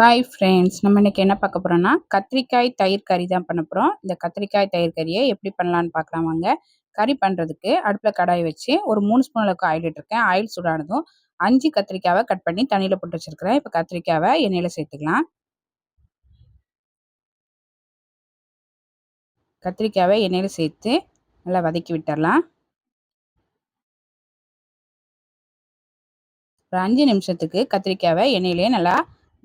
Hi friends நம்ம இன்றைக்கி என்ன பார்க்க போகிறோன்னா கத்திரிக்காய் தயிர் கறி தான் பண்ண போகிறோம் இந்த கத்திரிக்காய் தயிர் கறியை எப்படி பண்ணலான்னு பார்க்கலாம் வாங்க. கறி பண்ணுறதுக்கு அடுப்பில் கடாய் வச்சு ஒரு மூணு ஸ்பூன் அளவுக்கு ஆயில் இட்டுருக்கேன். ஆயில் சூடானதும் அஞ்சு கத்திரிக்காவை கட் பண்ணி தண்ணியில் போட்டு வச்சுருக்கிறேன். இப்போ கத்திரிக்காவை எண்ணெயில் சேர்த்துக்கலாம். கத்திரிக்காவை எண்ணெயில் சேர்த்து நல்லா வதக்கி விட்டுடலாம் ஒரு அஞ்சு நிமிஷத்துக்கு கத்திரிக்காவை எண்ணெயிலே நல்லா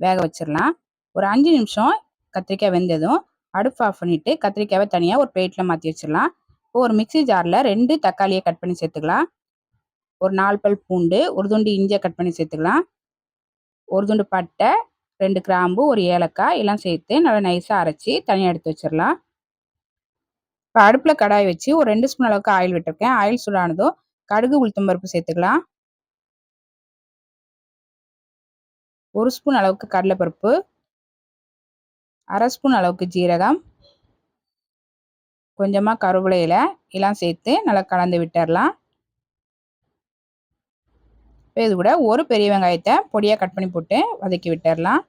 வேக வச்சிடலாம் ஒரு அஞ்சு நிமிஷம் கத்திரிக்காய் வெந்ததும் அடுப்பு ஆஃப் பண்ணிவிட்டு கத்திரிக்காவை தனியாக ஒரு பிளேட்டில் மாற்றி வச்சிடலாம் இப்போ ஒரு மிக்சி ஜாரில் ரெண்டு தக்காளியை கட் பண்ணி சேர்த்துக்கலாம். ஒரு நாலு பல் பூண்டு ஒரு துண்டு இஞ்சியை கட் பண்ணி சேர்த்துக்கலாம். ஒரு துண்டு பட்டை ரெண்டு கிராம்பு ஒரு ஏலக்காய் எல்லாம் சேர்த்து நல்லா நைஸாக அரைச்சி தனியாக எடுத்து வச்சிடலாம் இப்போ அடுப்பில் கடாய் வச்சு ஒரு ரெண்டு ஸ்பூன் அளவுக்கு ஆயில் விட்டுருக்கேன். ஆயில் சூடானதும் கடுகு உளுத்தம் பருப்பு சேர்த்துக்கலாம். ஒரு ஸ்பூன் அளவுக்கு கடலைப்பருப்பு அரை ஸ்பூன் அளவுக்கு ஜீரகம் கொஞ்சமாக கருவேலையில் எல்லாம் சேர்த்து நல்லா கலந்து விட்டுடலாம். இது கூட ஒரு பெரிய வெங்காயத்தை பொடியாக கட் பண்ணி போட்டு வதக்கி விட்டுடலாம்.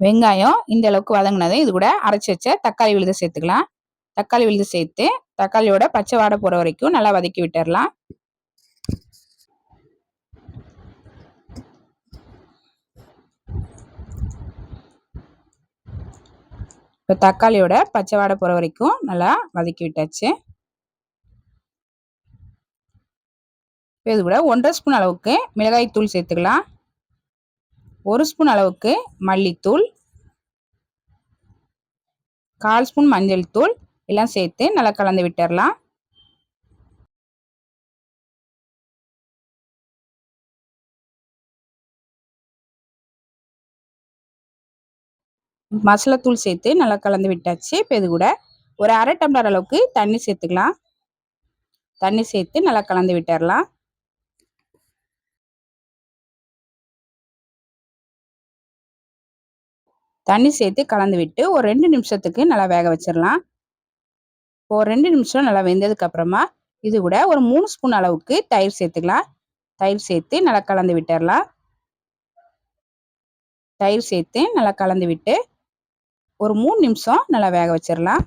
வெங்காயம் இந்த அளவுக்கு வதங்கினது இது கூட அரைச்சி வச்ச தக்காளி விழுத சேர்த்துக்கலாம். தக்காளி விழுது சேர்த்து தக்காளியோட பச்சை வாடை போகிற வரைக்கும் நல்லா வதக்கி விட்டுடலாம் இப்போ தக்காளியோட பச்சை வாடை போகிற வரைக்கும் நல்லா வதக்கி விட்டாச்சு. இது கூட ஒன்றரை ஸ்பூன் அளவுக்கு மிளகாய் தூள் சேர்த்துக்கலாம். ஒரு ஸ்பூன் அளவுக்கு மல்லித்தூள். கால் ஸ்பூன் மஞ்சள் தூள். எல்லாம் சேர்த்து நல்லா கலந்து விட்டுடலாம் மசாலாத்தூள் சேர்த்து நல்லா கலந்து விட்டாச்சு. இப்போ இது கூட ஒரு அரை டம்ளர் அளவுக்கு தண்ணி சேர்த்துக்கலாம். தண்ணி சேர்த்து நல்லா கலந்து விட்டுடலாம் தண்ணி சேர்த்து கலந்து விட்டு ஒரு ரெண்டு நிமிஷத்துக்கு நல்லா வேக வச்சிடலாம் ஒரு ரெண்டு நிமிஷம் நல்லா வெந்ததுக்கு அப்புறமா இது கூட ஒரு மூணு ஸ்பூன் அளவுக்கு தயிர் சேர்த்துக்கலாம். தயிர் சேர்த்து நல்லா கலந்து விட்டுடலாம் தயிர் சேர்த்து நல்லா கலந்து விட்டு ஒரு மூணு நிமிஷம் நல்லா வேக வச்சிடலாம்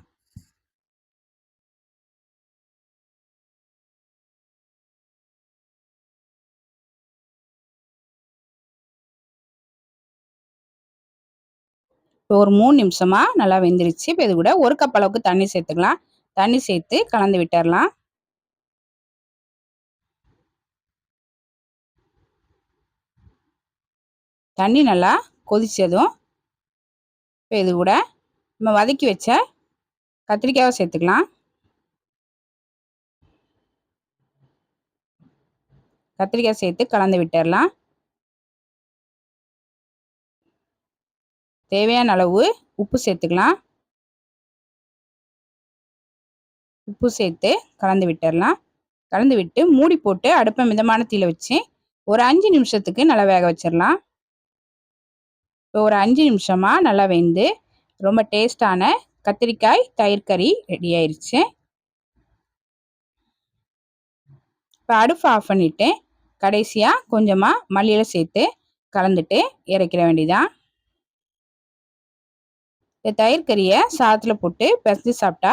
இப்போ ஒரு மூணு நிமிஷமாக நல்லா வெந்துருச்சு. இப்போ இது கூட ஒரு கப் அளவுக்கு தண்ணி சேர்த்துக்கலாம். தண்ணி சேர்த்து கலந்து விட்டுடலாம் தண்ணி நல்லா கொதித்ததும் இப்போ இது கூட நம்ம வதக்கி வச்ச கத்திரிக்காயை சேர்த்துக்கலாம். கத்திரிக்காய் சேர்த்து கலந்து விட்டுடலாம் தேவையான அளவு உப்பு சேர்த்துக்கலாம். உப்பு சேர்த்து கலந்து விட்டுடலாம் கலந்து விட்டு மூடி போட்டு அடுப்பை மிதமான தீயில் வச்சு ஒரு அஞ்சு நிமிஷத்துக்கு நல்லா வேக வச்சிடலாம் இப்போ ஒரு அஞ்சு நிமிஷமாக நல்லா வெந்து ரொம்ப டேஸ்டான கத்திரிக்காய் தயிர் கறி ரெடி ஆயிடுச்சு இப்போ அடுப்பு ஆஃப் பண்ணிவிட்டு கடைசியாக கொஞ்சமாக மல்லியில் சேர்த்து கலந்துட்டு இறக்கிற வேண்டியதான் இந்த தயிர் கறியை சாதத்தில் போட்டு பிசைஞ்சு சாப்பிட்டா